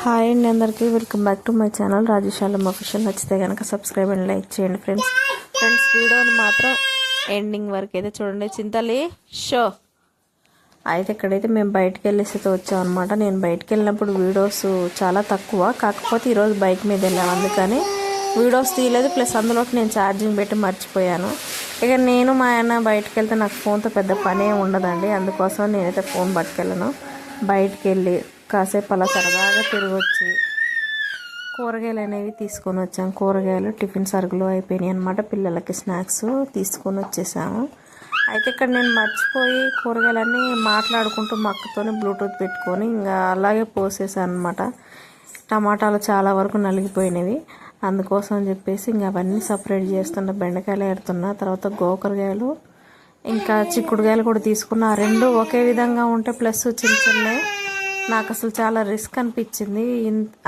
Hi అండి అందరికీ welcome back to my channel రాజేశాలం official. నచ్చితే కనుక సబ్స్క్రైబ్ అండ్ లైక్ చేయండి ఫ్రెండ్స్. ఫ్రెండ్స్ వీడియోని మాత్రం ఎండింగ్ వరకు అయితే చూడండి. చింతలి షో. అయితే ఇక్కడైతే మేము బయటకు వెళ్ళేసి అయితే వచ్చాం అనమాట నేను బయటకు వెళ్ళినప్పుడు వీడియోస్ చాలా తక్కువ. కాకపోతే ఈరోజు బైక్ మీద వెళ్ళాను అందుకని వీడియోస్ తీయలేదు. ప్లస్ అందులోకి నేను ఛార్జింగ్ పెట్టి మర్చిపోయాను. ఇక నేను మా ఆయన బయటకు వెళ్తే నాకు ఫోన్తో పెద్ద పనే ఉండదండి. అందుకోసం నేనైతే ఫోన్ పట్టుకెళ్ళను. బయటకు వెళ్ళి కాసేపు అలా సరదాగా తిరగొచ్చి కూరగాయలు అనేవి తీసుకొని వచ్చాము కూరగాయలు టిఫిన్ సరుకులు అయిపోయినాయి అనమాట పిల్లలకి స్నాక్స్ తీసుకొని వచ్చేసాము. అయితే ఇక్కడ నేను మర్చిపోయి కూరగాయలన్నీ మాట్లాడుకుంటూ మా బ్లూటూత్ పెట్టుకొని ఇంకా అలాగే పోసేసాను అనమాట టమాటాలు చాలా వరకు నలిగిపోయినవి. అందుకోసం అని చెప్పేసి ఇంకా అవన్నీ సపరేట్ చేస్తున్న బెండకాయలు ఏడుతున్నా. తర్వాత గోకరకాయలు ఇంకా చిక్కుడుకాయలు కూడా తీసుకున్న. ఆ రెండు ఒకే విధంగా ఉంటే ప్లస్ చిన్న చిన్నవి నాకు అసలు చాలా రిస్క్ అనిపించింది.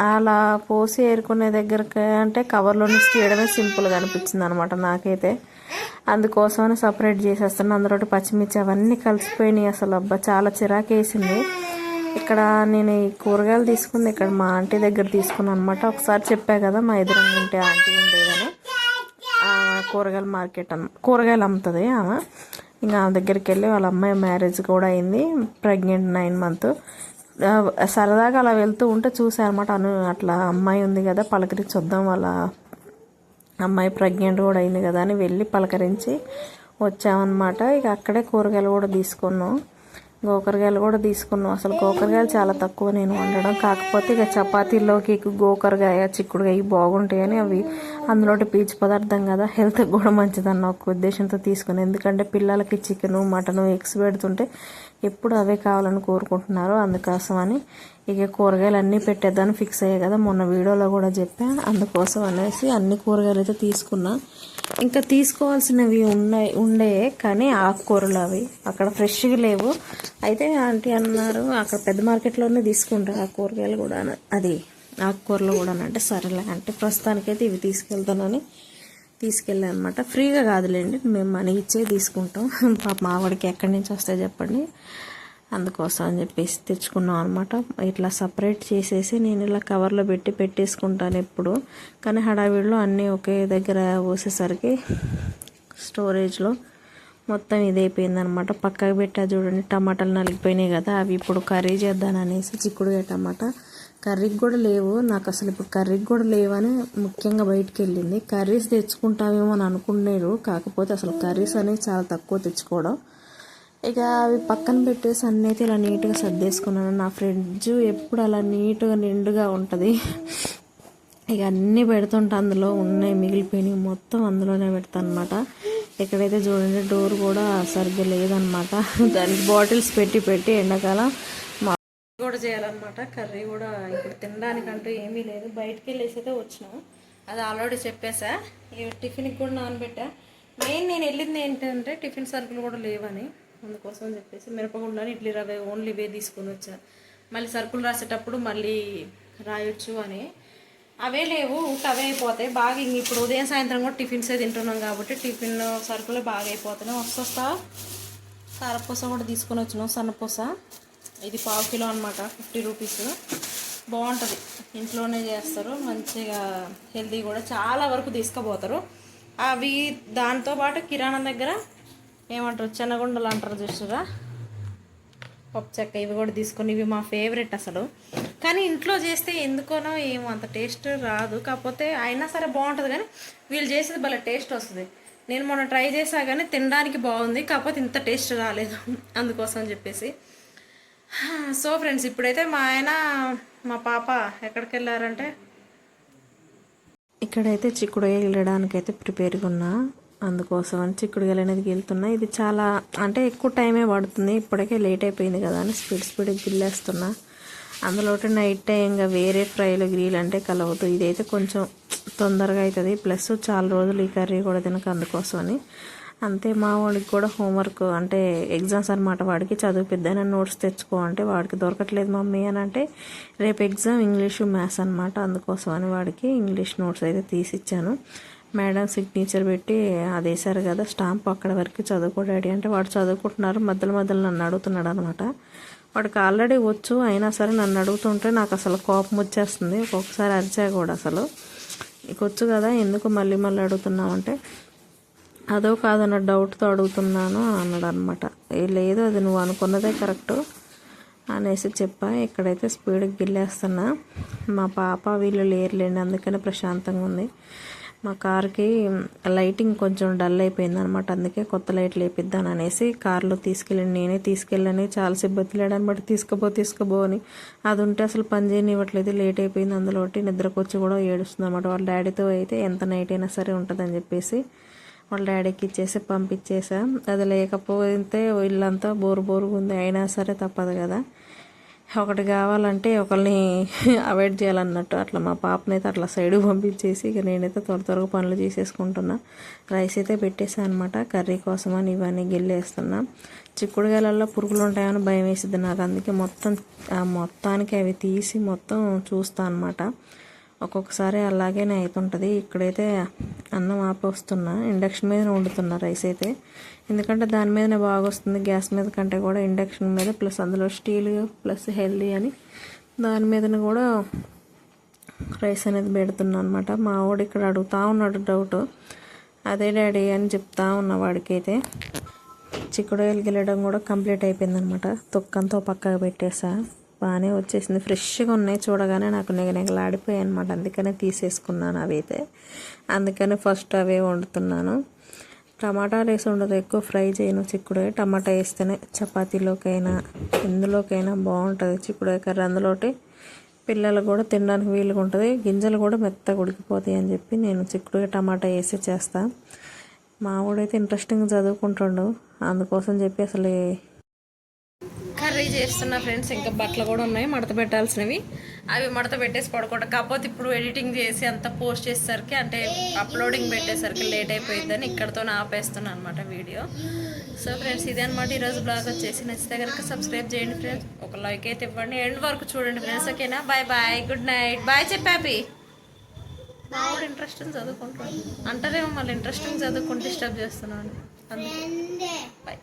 అలా పోసి ఏరుకునే దగ్గరకి అంటే కవర్లో నుంచి తీయడమే సింపుల్గా అనిపించింది అనమాట నాకైతే. అందుకోసమని సపరేట్ చేసేస్తాను అందులో పచ్చిమిర్చి అవన్నీ కలిసిపోయినాయి అసలు. అబ్బా చాలా చిరాకేసింది. ఇక్కడ నేను ఈ కూరగాయలు తీసుకుంది ఇక్కడ మా ఆంటీ దగ్గర తీసుకున్నాను అనమాట ఒకసారి చెప్పా కదా మా ఎదురు ఉంటే ఆంటీ ఉండేదని. కూరగాయల మార్కెట్ అన్న కూరగాయలు అమ్ముతుంది ఆమె. ఇంకా ఆమె దగ్గరికి వెళ్ళి వాళ్ళ అమ్మాయి మ్యారేజ్ కూడా అయింది. Pregnant nine month. సరదాగా అలా వెళ్తూ ఉంటే చూసాను అను అట్లా అమ్మాయి ఉంది కదా పలకరించొద్దాం వాళ్ళ అమ్మాయి ప్రెగ్నెంట్ కూడా అయింది కదా అని వెళ్ళి పలకరించి వచ్చామన్నమాట. ఇక అక్కడే కూరగాయలు కూడా తీసుకున్నాం. గోకరకాయలు కూడా తీసుకున్నాం. అసలు గోకరకాయలు చాలా తక్కువ నేను వండడం. కాకపోతే ఇక చపాతీలోకి గోకరగాయ చిక్కుడుకాయ బాగుంటాయని అవి అందులోటి పీచు పదార్థం కదా. హెల్త్ కూడా మంచిదన్న ఒక ఉద్దేశంతో తీసుకుని ఎందుకంటే పిల్లలకి చికెను మటను ఎగ్స్ పెడుతుంటే ఎప్పుడు అవే కావాలని కోరుకుంటున్నారు అందుకోసం అని ఇక కూరగాయలు అన్నీ పెట్టేద్దాన్ని ఫిక్స్ అయ్యాయి కదా. మొన్న వీడియోలో కూడా చెప్పా అందుకోసం అనేసి అన్ని కూరగాయలు అయితే తీసుకున్నా. ఇంకా తీసుకోవాల్సినవి ఉన్నాయి ఉండే కానీ ఆకుకూరలు అవి అక్కడ ఫ్రెష్గా లేవు. అయితే ఆంటీ అన్నారు అక్కడ పెద్ద మార్కెట్లోనే తీసుకుంటారు ఆ కూరగాయలు కూడా అది ఆకుకూరలు కూడా అంటే సరేలే. అంటే ప్రస్తుతానికైతే ఇవి తీసుకెళ్తానని తీసుకెళ్ళాను అనమాట ఫ్రీగా కాదులేండి. మేము మనీ ఇచ్చే తీసుకుంటాం. పాప మావాడికి ఎక్కడి నుంచి వస్తాయి చెప్పండి. అందుకోసం అని చెప్పేసి తెచ్చుకున్నాం అనమాట ఇట్లా సపరేట్ చేసేసి నేను ఇలా కవర్లో పెట్టి పెట్టేసుకుంటాను ఎప్పుడు. కానీ హడావిడిలో అన్నీ ఒకే దగ్గర పోసేసరికి స్టోరేజ్లో మొత్తం ఇదైపోయిందనమాట పక్కకు పెట్టా చూడండి టమాటాలు నలిగిపోయినాయి కదా. అవి ఇప్పుడు కర్రీ చేద్దాననేసి చిక్కుడుగా టమాటా కర్రీకి కూడా లేవు. నాకు అసలు ఇప్పుడు కర్రీకి కూడా లేవని ముఖ్యంగా బయటికి వెళ్ళింది కర్రీస్ తెచ్చుకుంటామేమో అని అనుకున్నారు. కాకపోతే అసలు కర్రీస్ అనేవి చాలా తక్కువ తెచ్చుకోవడం. ఇక అవి పక్కన పెట్టేసి అన్నీ అయితే ఇలా నీట్గా సర్దేసుకున్నాను. నా ఫ్రిడ్జ్ ఎప్పుడు అలా నీట్గా నిండుగా ఉంటుంది. ఇక అన్నీ పెడుతుంటా అందులో ఉన్నాయి. మిగిలిపోయినవి మొత్తం అందులోనే పెడతాను అనమాట ఎక్కడైతే చూడండి డోర్ కూడా సరిగ్గా లేదనమాట. దానికి బాటిల్స్ పెట్టి పెట్టి ఎండాకాలం కూడా చేయాలన్నమాట. కర్రీ కూడా ఇప్పుడు తినడానికంటూ ఏమీ లేదు. బయటికి వెళ్ళేసి అయితే వచ్చినాం. అది ఆల్రెడీ చెప్పేసా. టిఫిన్కి కూడా నానబెట్టా. మెయిన్ నేను వెళ్ళింది ఏంటంటే టిఫిన్ సరుకులు కూడా లేవని. అందుకోసం చెప్పేసి మిరపగుండని ఇడ్లీ రవ్వ ఓన్లీ ఇవే తీసుకొని వచ్చా. మళ్ళీ సరుకులు రాసేటప్పుడు మళ్ళీ రాయొచ్చు అని. అవే లేవు ఊట అవే అయిపోతాయి. బాగా ఇంక ఇప్పుడు ఉదయం సాయంత్రం కూడా టిఫిన్సే తింటున్నాం కాబట్టి టిఫిన్ సరుకులే బాగా అయిపోతున్నాయి. వస్తా కారపూస కూడా తీసుకొని వచ్చినాం సన్నపూస. ఇది పావు కిలో అనమాట ఫిఫ్టీ రూపీస్. బాగుంటుంది. ఇంట్లోనే చేస్తారు మంచిగా హెల్తీ కూడా. చాలా వరకు తీసుకుపోతారు. అవి దాంతో పాటు కిరాణా దగ్గర ఏమంటారు చిన్నగుండలు అంటారు చూసారా పప్పు చెక్క ఇవి కూడా తీసుకొని ఇవి మా ఫేవరెట్ అసలు. కానీ ఇంట్లో చేస్తే ఎందుకోనో ఏమో అంత టేస్ట్ రాదు. కాకపోతే అయినా సరే బాగుంటుంది కానీ వీళ్ళు చేసేది భలే టేస్ట్ వస్తుంది. నేను మొన్న ట్రై చేసా కానీ తినడానికి బాగుంది కాకపోతే ఇంత టేస్ట్ రాలేదు అందుకోసం చెప్పేసి. సో ఫ్రెండ్స్ ఇప్పుడైతే మా ఆయన మా పాప ఎక్కడికి వెళ్ళారంటే ఇక్కడైతే చిక్కుడుగా వెళ్ళడానికి అయితే ప్రిపేర్గా ఉన్నా. అందుకోసం అని చిక్కుడుకాయలు అనేది వెళ్తున్నా. ఇది చాలా అంటే ఎక్కువ టైమే పడుతుంది. ఇప్పటికే లేట్ అయిపోయింది కదా అని స్పీడ్ స్పీడ్గా గిల్లేస్తున్నా. అందులో నైట్ టైం ఇంకా వేరే ఫ్రైలు గ్రీలు అంటే కలవదు. ఇదైతే కొంచెం తొందరగా అవుతుంది ప్లస్ చాలా రోజులు ఈ కర్రీ కూడా తినక అందుకోసం అని అంతే మా వాడికి కూడా హోంవర్క్ అంటే ఎగ్జామ్స్ అనమాట వాడికి చదువు పెద్దన నోట్స్ తెచ్చుకో అంటే వాడికి దొరకట్లేదు మమ్మీ అని అంటే రేపు ఎగ్జామ్ ఇంగ్లీషు మ్యాథ్స్ అనమాట అందుకోసం అని వాడికి ఇంగ్లీష్ నోట్స్ అయితే తీసిచ్చాను. మేడం సిగ్నేచర్ పెట్టి అది వేసారు కదా స్టాంప్ అక్కడ వరకు చదువుకో డాడీ అంటే వాడు చదువుకుంటున్నారు మధ్యలో మధ్యలో నన్ను అడుగుతున్నాడు అనమాట వాడికి ఆల్రెడీ వచ్చు అయినా సరే నన్ను అడుగుతుంటే నాకు అసలు కోపం వచ్చేస్తుంది. ఒక్కొక్కసారి అరిచా కూడా అసలు. నీకు వచ్చు కదా ఎందుకు మళ్ళీ మళ్ళీ అడుగుతున్నావంటే అదో కాదన్న డౌట్తో అడుగుతున్నాను అని అన్నాడు అనమాట లేదు అది నువ్వు అనుకున్నదే కరెక్టు అనేసి చెప్పా. ఇక్కడైతే స్పీడ్కి గిల్లేస్తున్నా. మా పాప వీళ్ళు లేరులేండి అందుకనే ప్రశాంతంగా ఉంది. మా కార్కి లైటింగ్ కొంచెం డల్ అయిపోయింది అనమాట అందుకే కొత్త లైట్లు వేపిద్దాను అనేసి కార్లో తీసుకెళ్ళి నేనే తీసుకెళ్ళని చాలా సిబ్బంది లేడని బట్టి తీసుకుపో తీసుకుపో అని. అది ఉంటే అసలు పని చేయనివ్వట్లేదు లేట్ అయిపోయింది అందులో నిద్రకు వచ్చి కూడా ఏడుస్తుంది అనమాట వాళ్ళ డాడీతో అయితే ఎంత నైట్ అయినా సరే ఉంటుందని చెప్పేసి వాళ్ళ డాడీకి ఇచ్చేసి పంపించేసా. అది లేకపోతే ఇల్లంతా బోరు బోరుగా ఉంది. అయినా సరే తప్పదు కదా. ఒకటి కావాలంటే ఒకరిని అవాయిడ్ చేయాలన్నట్టు అట్లా మా పాపనైతే అట్లా సైడ్ పంపించేసి ఇక నేనైతే త్వర త్వరగా పనులు చేసేసుకుంటున్నా. రైస్ అయితే పెట్టేసాను అనమాట కర్రీ కోసం అని ఇవన్నీ గిల్లేస్తున్నా. చిక్కుడుగాయలలో పురుగులు ఉంటాయని భయం వేసిద్ది నాకు. అందుకే మొత్తం మొత్తానికి అవి తీసి మొత్తం చూస్తా అనమాట ఒక్కొక్కసారి అలాగే అవుతుంటుంది ఇక్కడైతే అన్నం ఆపొస్తున్నా. ఇండక్షన్ మీద వండుతున్నా రైస్ అయితే. ఎందుకంటే దాని మీదనే బాగా వస్తుంది గ్యాస్ మీద కంటే కూడా ఇండక్షన్ మీద ప్లస్ అందులో స్టీల్ ప్లస్ హెల్దీ అని దాని మీదనే కూడా రైస్ అనేది పెడుతున్నా అనమాట మా వాడు ఇక్కడ అడుగుతూ ఉన్నాడు డౌట్. అదే డాడీ అని చెప్తా ఉన్న వాడికైతే. వెళ్ళి గిల్లడం కూడా కంప్లీట్ అయిపోయిందనమాట తొక్కంతో పక్కకు పెట్టేసా. బాగానే వచ్చేసింది. ఫ్రెష్గా ఉన్నాయి చూడగానే నాకు నిగనిగలాడిపోయాయి అనమాట అందుకనే తీసేసుకున్నాను అవి అయితే అందుకని ఫస్ట్ అవే వండుతున్నాను. టమాటాలు వేసి ఉండదు ఎక్కువ ఫ్రై చేయను. చిక్కుడే టమాటా వేస్తేనే చపాతీలోకైనా ఎందులోకైనా బాగుంటుంది చిక్కుడుకాయ కర్రీ. అందులోటి పిల్లలు కూడా తినడానికి వీలుగా ఉంటుంది. గింజలు కూడా మెత్తగా ఉడికిపోతాయి అని చెప్పి నేను చిక్కుడుగా టమాటా వేసి చేస్తాను మా వాడైతే ఇంట్రెస్టింగ్ చదువుకుంటుండు. అందుకోసం చెప్పి అసలు కర్రీ చేస్తున్న ఫ్రెండ్స్. ఇంకా బట్టలు కూడా ఉన్నాయి మడత పెట్టాల్సినవి. అవి మడత పెట్టేసి పడుకోవడం కాకపోతే ఇప్పుడు ఎడిటింగ్ చేసి అంతా పోస్ట్ చేసేసరికి అంటే అప్లోడింగ్ పెట్టేసరికి లేట్ అయిపోయిందని ఇక్కడతో ఆపేస్తున్నాను అనమాట వీడియో. సో ఫ్రెండ్స్ ఇదే అనమాట ఈరోజు బ్లాగ్ వచ్చేసి. నచ్చితే కనుక సబ్స్క్రైబ్ చేయండి ఫ్రెండ్స్. ఒక లైక్ అయితే ఇవ్వండి. ఎండ్ వరకు చూడండి ఫ్రెండ్స్ ఓకేనా? Bye bye good night. Bye చెప్పాపి మా కూడా ఇంట్రెస్టింగ్ చదువుకుంటాను అంటారేమో మళ్ళీ ఇంట్రెస్టింగ్ చదువుకుంటే డిస్టర్బ్ చేస్తున్నాను. అందుకే. బాయ్.